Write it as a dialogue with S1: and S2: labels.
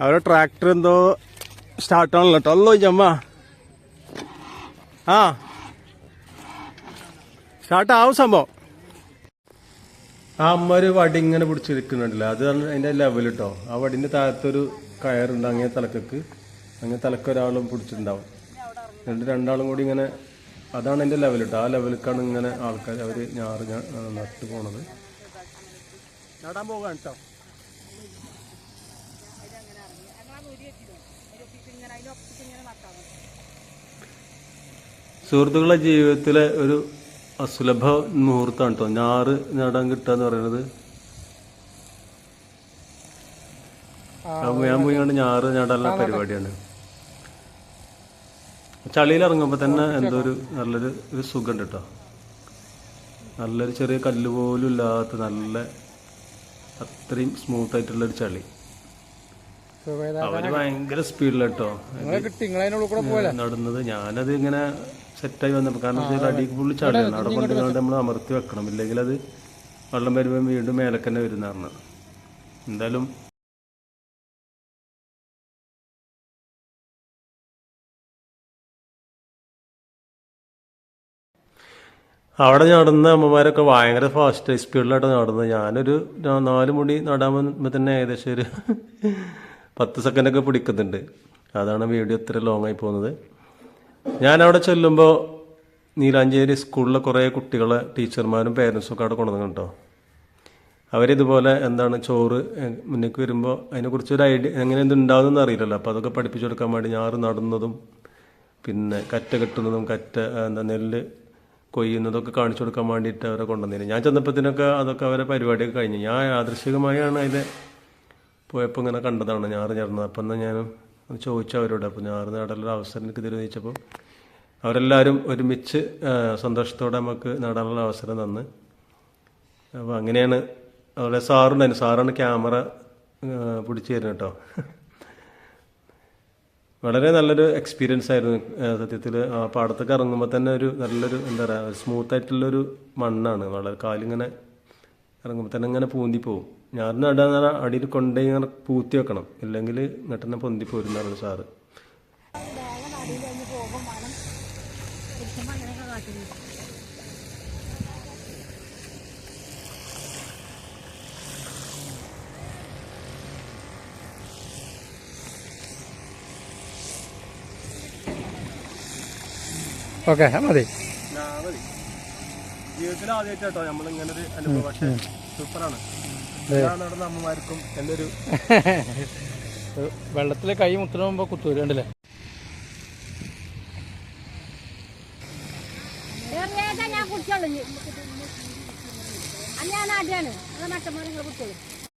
S1: അവരെ ട്രാക്ടർ എന്തോ സ്റ്റാർട്ടാണല്ലോ കേട്ടോ അല്ലോ ചമ്മ ആ. സ്റ്റാർട്ട് ആവും സംഭവം. ആ അമ്മ ഒരു വടി ഇങ്ങനെ പിടിച്ചിരിക്കുന്നുണ്ടല്ലോ അത് അതിന്റെ ലെവൽ കേട്ടോ ആ വടിന്റെ താഴത്തൊരു കയറുണ്ട്. അങ്ങനെ തലക്കക്ക്. അങ്ങനെ തലക്ക് ഒരാളും പിടിച്ചിട്ടുണ്ടാവും. എന്നിട്ട് രണ്ടാളും കൂടി ഇങ്ങനെ അതാണ് എന്റെ ലെവൽ കേട്ടോ ആ ലെവലിലേക്കാണ് ഇങ്ങനെ ആൾക്കാർ അവർ ഞാറ് നട്ടു നട്ട് പോണത്. നടാൻ പോകാൻ കേട്ടോ സുഹൃത്തുക്കളുടെ ജീവിതത്തിലെ ഒരു അസുലഭ മുഹൂർത്തമാണ് കേട്ടോ. ഞാറ് നടാൻ കിട്ടുക എന്ന് പറയുന്നത്. ഞാൻ പോയി കണ്ട് ഞാറ് നടാനുള്ള പരിപാടിയാണ്. ചളിയിൽ ഇറങ്ങുമ്പോൾ തന്നെ എന്തോ ഒരു നല്ലൊരു ഒരു സുഖമുണ്ട് കേട്ടോ. നല്ലൊരു ചെറിയ കല്ല് പോലും ഇല്ലാത്ത നല്ല അത്രയും സ്മൂത്ത് ആയിട്ടുള്ള ഒരു ചളി. അവർ ഭയങ്കര സ്പീഡിലട്ടോ നടന്നത്. ഞാനത് ഇങ്ങനെ സെറ്റായി വന്നപ്പോൾ കാരണം അടിക്ക് പുള്ളി ചാടിയാണ് ചളിയാണ് അവിടെ കൊണ്ടുകൊണ്ട് നമ്മൾ അമർത്തി വെക്കണം. ഇല്ലെങ്കിൽ അത് വെള്ളം വരുമ്പോൾ വീണ്ടും മേലക്കന്നെ വരുന്ന പറഞ്ഞത് എന്തായാലും അവിടെ നടന്ന അമ്മമാരൊക്കെ ഭയങ്കര ഫാസ്റ്റ് സ്പീഡിലായിട്ട് നടന്നത്. ഞാനൊരു നാല് മുടി നടാൻ തന്നെ ഏകദേശം ഒരു പത്ത് സെക്കൻഡൊക്കെ പിടിക്കുന്നുണ്ട്. അതാണ് വീഡിയോ ഇത്ര ലോങ് ആയി പോകുന്നത്. ഞാൻ അവിടെ ചെല്ലുമ്പോൾ നീലാഞ്ചേരി സ്കൂളിലെ കുറേ കുട്ടികളെ ടീച്ചർമാരും പേരൻസും ഒക്കെ അവിടെ കൊണ്ടുവന്നു കേട്ടോ. അവരിതുപോലെ എന്താണ് ചോറ് മുന്നേക്ക് വരുമ്പോൾ അതിനെക്കുറിച്ച് ഒരു ഐഡിയ എങ്ങനെ എന്ത് എന്ന് അറിയില്ലല്ലോ. അപ്പോൾ അതൊക്കെ പഠിപ്പിച്ചു കൊടുക്കാൻ വേണ്ടി ഞാറ് നടുന്നതും പിന്നെ കറ്റ കെട്ടുന്നതും കറ്റ എന്താ നെല്ല് കൊയ്യുന്നതൊക്കെ കാണിച്ചു കൊടുക്കാൻ വേണ്ടിയിട്ട് അവരെ കൊണ്ടുവന്നിരുന്നു. ഞാൻ ചെന്നപ്പോഴത്തേനൊക്കെ അതൊക്കെ അവരെ പരിപാടിയൊക്കെ കഴിഞ്ഞു. ഞാൻ യാദൃശികമായാണ് അതിൽ പോയപ്പോൾ ഇങ്ങനെ കണ്ടതാണ് ഞാറ് ചേർന്നത്. അപ്പം എന്നാൽ ഞാൻ ചോദിച്ചു അവരോട്. അപ്പോൾ ഞാറ് നടാനുള്ള അവസരം എനിക്ക് ചോദിച്ചപ്പോൾ അവരെല്ലാവരും ഒരുമിച്ച് സന്തോഷത്തോടെ നമുക്ക് നടാനുള്ള അവസരം തന്ന്. അപ്പോൾ അങ്ങനെയാണ് അവിടെ സാറുണ്ടായിരുന്നു. സാറാണ് ക്യാമറ പിടിച്ചു തരുന്നത് കേട്ടോ. വളരെ നല്ലൊരു എക്സ്പീരിയൻസ് ആയിരുന്നു സത്യത്തിൽ ആ പാടത്തൊക്കെ ഇറങ്ങുമ്പോൾ തന്നെ ഒരു നല്ലൊരു എന്താ പറയുക സ്മൂത്ത് ആയിട്ടുള്ളൊരു മണ്ണാണ്. വളരെ കാലിങ്ങനെ ഇറങ്ങുമ്പോൾ തന്നെ ഇങ്ങനെ പൂന്തി പോവും. ഞാൻ നടാൻ അടിയിൽ കൊണ്ടുപോയി ഇങ്ങനെ പൂത്തി വെക്കണം. ഇല്ലെങ്കിൽ ഇങ്ങോട്ട് പൊന്തി പൊന്തി പോരുന്നാണ് സാറ്.
S2: ഓക്കെ മതി.
S1: ജീവിതത്തിൽ ആദ്യമായിട്ടോ നമ്മളിങ്ങനെ ഒരു അനുഭവം. പക്ഷേ സൂപ്പറാണ്. നടന്ന അമ്മമാർക്കും എന്നൊരു ഒരു
S2: വെള്ളത്തിൽ കൈ മുമ്പ് കുത്തൂര് കണ്ടില്ലേ?
S3: ഞാൻ കുടിച്ചോളൂ. ഞാൻ ആദ്യമാണ് അത് മറ്റന്മാരെ കുടിച്ചോളൂ.